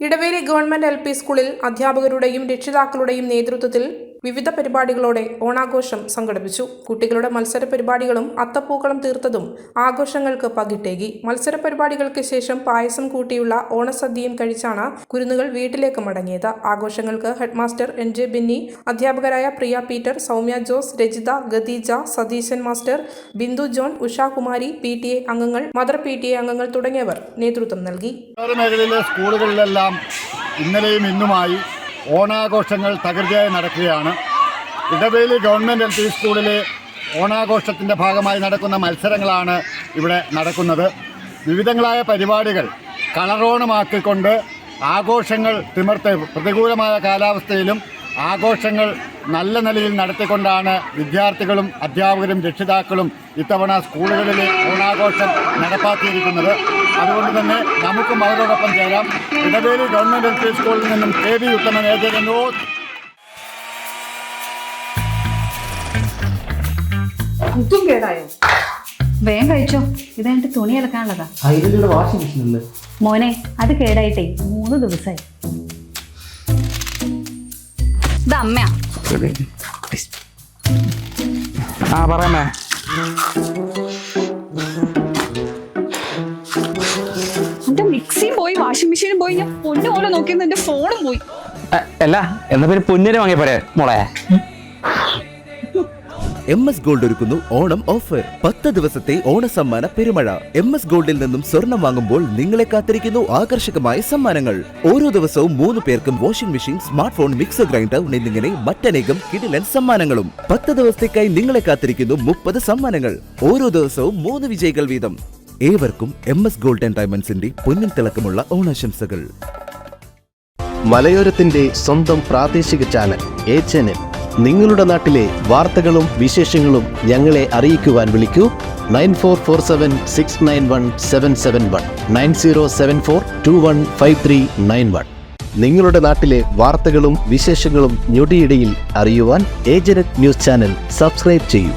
Edaveli government L സ്കൂളിൽ അധ്യാപകരുടെയും രക്ഷിതാക്കളുടെയും നേതൃത്വത്തിൽ വിവിധ പരിപാടികളോടെ ഓണാഘോഷം സംഘടിപ്പിച്ചു. കുട്ടികളുടെ മത്സര പരിപാടികളും അത്തപ്പൂക്കളം തീർത്തതും ആഘോഷങ്ങൾക്ക് പകിട്ടേകി. മത്സര പരിപാടികൾക്ക് ശേഷം പായസം കൂട്ടിയുള്ള ഓണസദ്യയും കഴിച്ചാണ് കുരുന്നുകൾ വീട്ടിലേക്ക് മടങ്ങിയത്. ആഘോഷങ്ങൾക്ക് ഹെഡ്മാസ്റ്റർ എൻ ജെ ബിന്നി അധ്യാപകരായ Priya Peter Soumya Jose Rajitha Khadeeja Satheesan master Bindu John Ushakumari P T A അംഗങ്ങൾ മദർ പി ടി എ അംഗങ്ങൾ തുടങ്ങിയവർ നേതൃത്വം നൽകി. മേഖലയിലെ സ്കൂളുകളിലെല്ലാം ഇന്നലെയും ഇന്നുമായി ഓണാഘോഷങ്ങൾ തകർച്ചയായി നടക്കുകയാണ്. ഇടവേലി ഗവൺമെന്റ് എൽ പി സ്കൂളിലെ ഓണാഘോഷത്തിന്റെ ഭാഗമായി നടക്കുന്ന മത്സരങ്ങളാണ് ഇവിടെ നടക്കുന്നത്. വിവിധങ്ങളായ പരിപാടികൾ കളറോണമാക്കിക്കൊണ്ട് ആഘോഷങ്ങൾ തിമിർത്ത് പ്രതികൂലമായ കാലാവസ്ഥയിലും ആഘോഷങ്ങൾ നല്ല നിലയിൽ നടത്തിക്കൊണ്ടാണ് വിദ്യാർത്ഥികളും അധ്യാപകരും രക്ഷിതാക്കളും ഇത്തവണ സ്കൂളുകളിലെ ഓണാഘോഷം നടപ്പാക്കിയിരിക്കുന്നത്. അതുകൊണ്ട് തന്നെ നമുക്കും അവരോടൊപ്പം ചേരാം. ഇടവേലി ഗവൺമെന്റ് എൽ പി സ്കൂളിൽ നിന്നും കെ വി ഉത്തമൻ ഏജനോ ഇതും കേടായോ? വേഗം കഴിച്ചോ. ഇതെന്റെ തുണി അലക്കാനുള്ളതാ. വാഷിംഗ് മെഷീൻ ഉണ്ട്. മോനെ അത് കേടായിട്ടേ. മൂന്ന് ദിവസമായി ഇത് അമ്മയാ. ആ പറയാമേ വാഷിംഗ് മെഷീനും പോയി ഞാൻ പൊന്നു പോലെ നോക്കിയെന്ന് എന്റെ ഫോണും പോയി. അല്ല എന്നാ പിന്നെ പൊന്നിനെ വാങ്ങിയ പോരെ മോളെ? എം എസ് ഗോൾഡ് ഒരുക്കുന്നു ഓണം ഓഫർ പത്ത് ദിവസത്തെ ഓണ സമ്മാന പെരുമഴ എം എസ് ഗോൾഡിൽ നിന്നും സ്വർണം വാങ്ങുമ്പോൾ നിങ്ങളെ കാത്തിരിക്കുന്നു ആകർഷകമായ സമ്മാനങ്ങൾ. ഓരോ ദിവസവും മൂന്ന് പേർക്കും washing machine smart phone mixer grinder എന്നിങ്ങനെ മറ്റനേകം കിടിലൻ സമ്മാനങ്ങളും. പത്ത് ദിവസത്തേക്കായി നിങ്ങളെ കാത്തിരിക്കുന്നു മുപ്പത് സമ്മാനങ്ങൾ. ഓരോ ദിവസവും മൂന്ന് വിജയികൾ വീതം. ഏവർക്കും എം എസ് ഗോൾഡ് ആൻഡ് ഡയമണ്ട്സിന്റെ പൊന്നിൻ തിളക്കമുള്ള ഓണാശംസകൾ. മലയോരത്തിന്റെ സ്വന്തം പ്രാദേശിക ചാനൽ എ ചാനൽ. നിങ്ങളുടെ നാട്ടിലെ വാർത്തകളും വിശേഷങ്ങളും ഞങ്ങളെ അറിയിക്കുവാൻ വിളിക്കൂ. Nine four four seven six nine one seven seven one nine zero seven four two one five three nine one. നിങ്ങളുടെ നാട്ടിലെ വാർത്തകളും വിശേഷങ്ങളും ഞൊടിയിടയിൽ അറിയുവാൻ ഏജനറ്റ് ന്യൂസ് ചാനൽ സബ്സ്ക്രൈബ് ചെയ്യൂ.